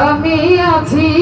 আমি আছি